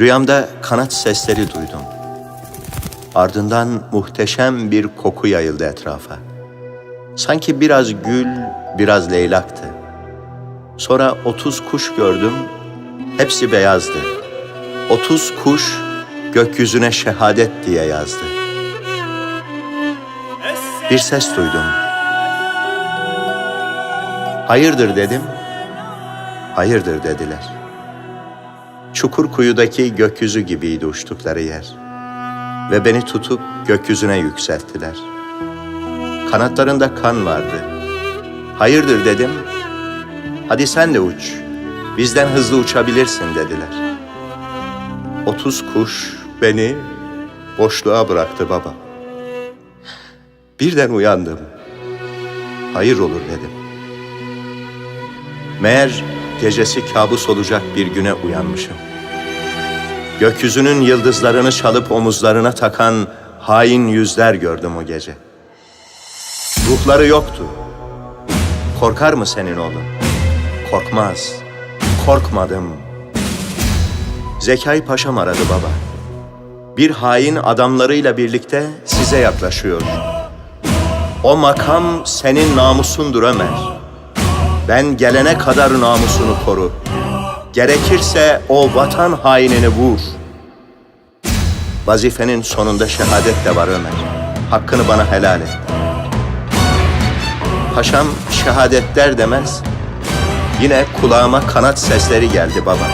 Rüyamda kanat sesleri duydum. Ardından muhteşem bir koku yayıldı etrafa. Sanki biraz gül, biraz leylaktı. Sonra otuz kuş gördüm, hepsi beyazdı. Otuz kuş gökyüzüne şehadet diye yazdı. Bir ses duydum. Hayırdır dedim. Hayırdır dediler. Çukur kuyudaki gökyüzü gibiydi uçtukları yer. Ve beni tutup gökyüzüne yükselttiler. Kanatlarında kan vardı. Hayırdır dedim. Hadi sen de uç. Bizden hızlı uçabilirsin dediler. Otuz kuş beni boşluğa bıraktı baba. Birden uyandım. Hayır olur dedim. Meğer gecesi kabus olacak bir güne uyanmışım. Gökyüzünün yıldızlarını çalıp omuzlarına takan hain yüzler gördüm o gece. Ruhları yoktu. Korkar mı senin oğlun? Korkmaz. Korkmadım. Zekai Paşam aradı baba. Bir hain adamlarıyla birlikte size yaklaşıyor. O makam senin namusundur Ömer. Ben gelene kadar namusunu koru. Gerekirse o vatan hainini vur. Vazifenin sonunda şehadet de var Ömer. Hakkını bana helal et. Paşam şehadet der demez. Yine kulağıma kanat sesleri geldi baba.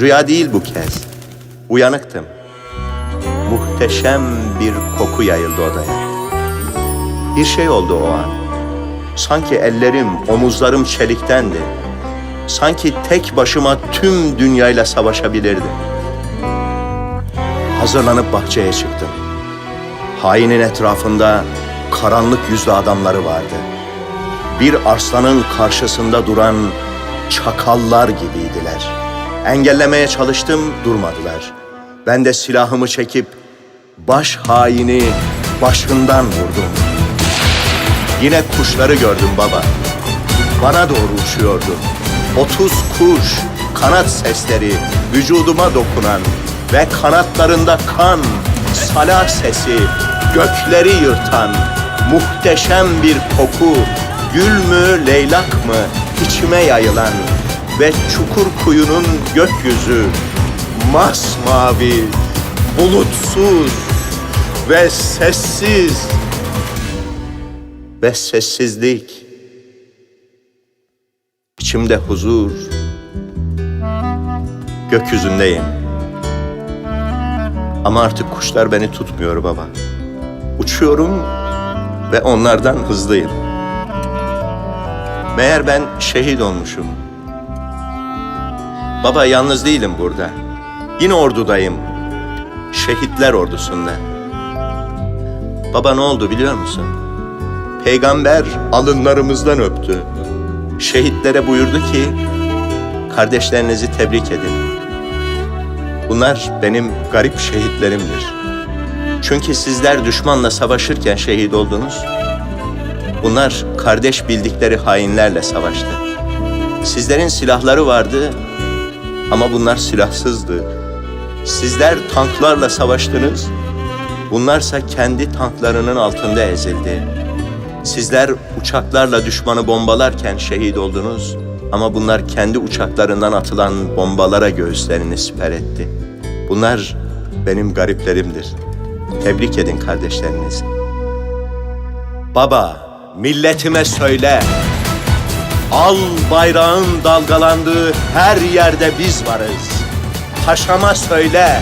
Rüya değil bu kez. Uyanıktım. Muhteşem bir koku yayıldı odaya. Bir şey oldu o an. Sanki ellerim, omuzlarım çeliktendi. Sanki tek başıma tüm dünyayla savaşabilirdim. Hazırlanıp bahçeye çıktım. Hainin etrafında karanlık yüzlü adamları vardı. Bir arslanın karşısında duran çakallar gibiydiler. Engellemeye çalıştım, durmadılar. Ben de silahımı çekip baş haini başından vurdum. Yine kuşları gördüm baba. Bana doğru uçuyordu. Otuz kuş, kanat sesleri, vücuduma dokunan ve kanatlarında kan, salah sesi, gökleri yırtan muhteşem bir koku, gül mü, leylak mı içime yayılan ve çukur kuyunun gökyüzü masmavi, bulutsuz ve sessiz ve sessizlik. İçimde huzur. Gökyüzündeyim. Ama artık kuşlar beni tutmuyor baba. Uçuyorum ve onlardan hızlıyım. Meğer ben şehit olmuşum. Baba yalnız değilim burada. Yine ordudayım. Şehitler ordusunda. Baba ne oldu biliyor musun? Peygamber alınlarımızdan öptü. Şehitlere buyurdu ki, kardeşlerinizi tebrik edin. Bunlar benim garip şehitlerimdir. Çünkü sizler düşmanla savaşırken şehit oldunuz. Bunlar kardeş bildikleri hainlerle savaştı. Sizlerin silahları vardı ama bunlar silahsızdı. Sizler tanklarla savaştınız. Bunlarsa kendi tanklarının altında ezildi. Sizler uçaklarla düşmanı bombalarken şehit oldunuz ama bunlar kendi uçaklarından atılan bombalara göğüslerini siper etti. Bunlar benim gariplerimdir. Tebrik edin kardeşlerinizi. Baba, milletime söyle. Al bayrağın dalgalandığı her yerde biz varız. Paşama söyle.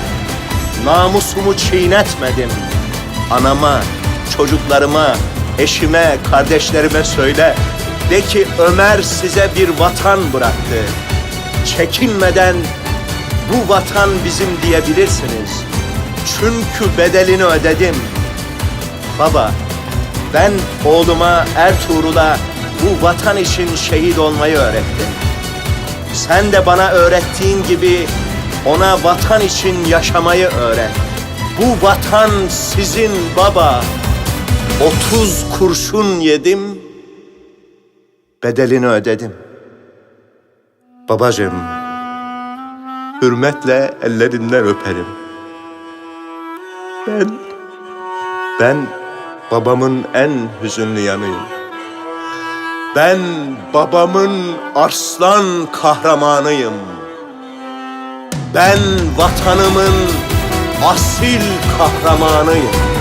Namusumu çiğnetmedim. Anama, çocuklarıma, eşime, kardeşlerime söyle. De ki Ömer size bir vatan bıraktı. Çekinmeden bu vatan bizim diyebilirsiniz. Çünkü bedelini ödedim. Baba, ben oğluma Ertuğrul'a bu vatan için şehit olmayı öğrettim. Sen de bana öğrettiğin gibi ona vatan için yaşamayı öğret. Bu vatan sizin baba. 30 kurşun yedim, bedelini ödedim. Babacığım, hürmetle ellerinden öperim. Ben, ben babamın en hüzünlü yanıyım. Ben babamın arslan kahramanıyım. Ben vatanımın asil kahramanıyım.